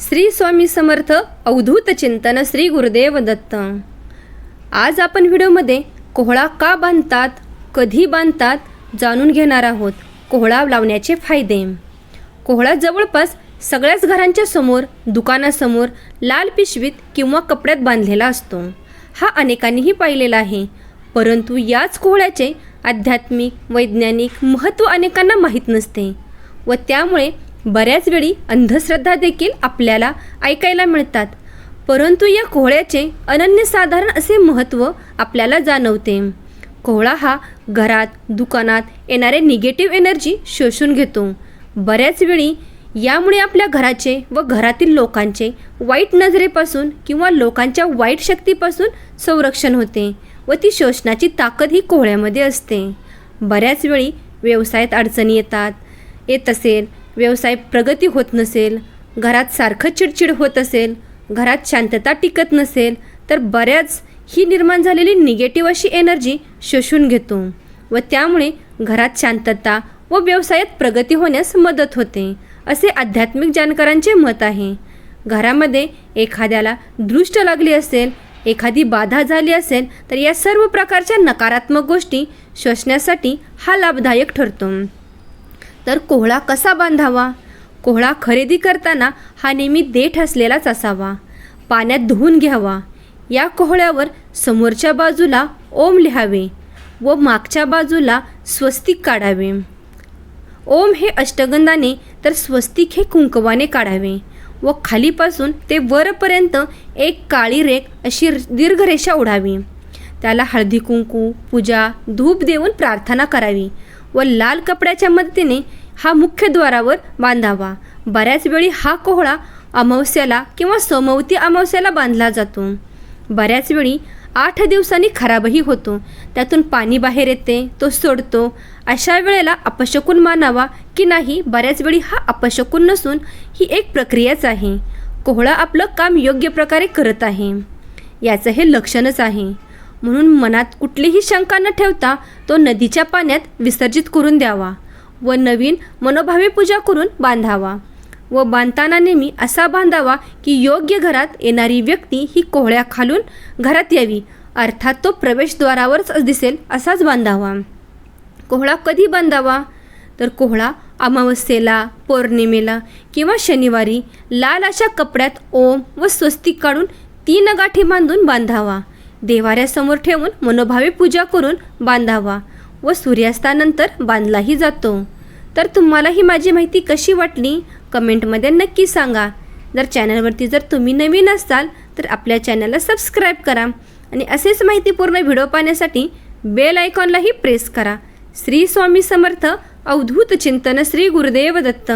श्री स्वामी समर्थ अवधूत चिंतन श्री गुरुदेव दत्त. आज आपण व्हिडिओमध्ये कोहळा का बांधतात कधी बांधतात जाणून घेणार आहोत. कोहळा लावण्याचे फायदे. कोहळा जवळपास सगळ्याच घरांच्या समोर दुकानासमोर लाल पिशवीत किंवा कपड्यात बांधलेला असतो. हा अनेकांनीही पाहिलेला आहे. परंतु याच कोहळ्याचे आध्यात्मिक वैज्ञानिक महत्त्व अनेकांना माहीत नसते व त्यामुळे बऱ्याच वेळी अंधश्रद्धा देखील आपल्याला ऐकायला मिळतात. परंतु या कोहळ्याचे अनन्यसाधारण असे महत्त्व आपल्याला जाणवते. कोहळा हा घरात दुकानात येणारे निगेटिव्ह एनर्जी शोषून घेतो. बऱ्याच वेळी यामुळे आपल्या घराचे व घरातील लोकांचे वाईट नजरेपासून किंवा लोकांच्या वाईट शक्तीपासून संरक्षण होते व ती शोषणाची ताकद ही कोहळ्यामध्ये असते. बऱ्याच वेळी व्यवसायात अडचणी येतात. येत असेल व्यवसाय प्रगती होत नसेल घरात सारखं चिडचिड होत असेल घरात शांतता टिकत नसेल तर बऱ्याच ही निर्माण झालेली निगेटिव्ह अशी एनर्जी शोषून घेतो व त्यामुळे घरात शांतता व व्यवसायात प्रगती होण्यास मदत होते असे आध्यात्मिक जाणकारांचे मत आहे. घरामध्ये एखाद्याला दृष्ट लागली असेल एखादी बाधा झाली असेल तर या सर्व प्रकारच्या नकारात्मक गोष्टी शोषण्यासाठी हा लाभदायक ठरतो. तर कोहळा कसा बांधावा? कोहळा खरेदी करताना हा नेहमी देठ असलेलाच असावा. पाण्यात धुवून घ्यावा. या कोहळ्यावर समोरच्या बाजूला ओम लिहावे व मागच्या बाजूला स्वस्तिक काढावे. ओम हे अष्टगंधाने तर स्वस्तिक हे कुंकवाने काढावे व खालीपासून ते वरपर्यंत एक काळी रेख अशी दीर्घ रेषा ओढावी. त्याला हळदी कुंकू पूजा धूप देऊन प्रार्थना करावी व लाल कपड्याच्या मदतीने हा मुख्यद्वारावर बांधावा. बऱ्याच वेळी हा कोहळा अमावस्याला किंवा सोमवती अमावस्याला बांधला जातो. बऱ्याच वेळी आठ दिवसांनी खराबही होतो. त्यातून पाणी बाहेर येते तो सोडतो. अशा वेळेला अपशकुन मानावा की नाही बऱ्याच वेळी हा अपशकुन नसून ही एक प्रक्रियाच आहे. कोहळा आपलं काम योग्य प्रकारे करत आहे. याचं हे लक्षणच आहे. म्हणून मनात कुठलीही शंका न ठेवता तो नदीच्या पाण्यात विसर्जित करून द्यावा व नवीन मनोभावे पूजा करून बांधावा. व बांधताना नेहमी असा बांधावा की योग्य घरात येणारी व्यक्ती ही कोहळ्या खालून घरात यावी अर्थात तो प्रवेशद्वारावरच दिसेल असाच बांधावा. कोहळा कधी बांधावा? तर कोहळा अमावस्येला पौर्णिमेला किंवा शनिवारी लाल अशा कपड्यात ओम व स्वस्तिक काढून तीन गाठी बांधून बांधावा. देवाऱ्यासमोर ठेवून मनोभावे पूजा करून बांधावा व सूर्यास्तानंतर बांधलाही जातो. तर तुम्हाला ही माझी माहिती कशी वाटली? कमेंटमध्ये नक्की सांगा. जर चॅनलवरती जर तुम्ही नवीन असाल तर आपल्या चॅनलला सबस्क्राईब करा आणि असेच माहितीपूर्ण व्हिडिओ पाहण्यासाठी बेल आयकॉनलाही प्रेस करा. श्री स्वामी समर्थ अवधूत चिंतन श्री गुरुदेव दत्त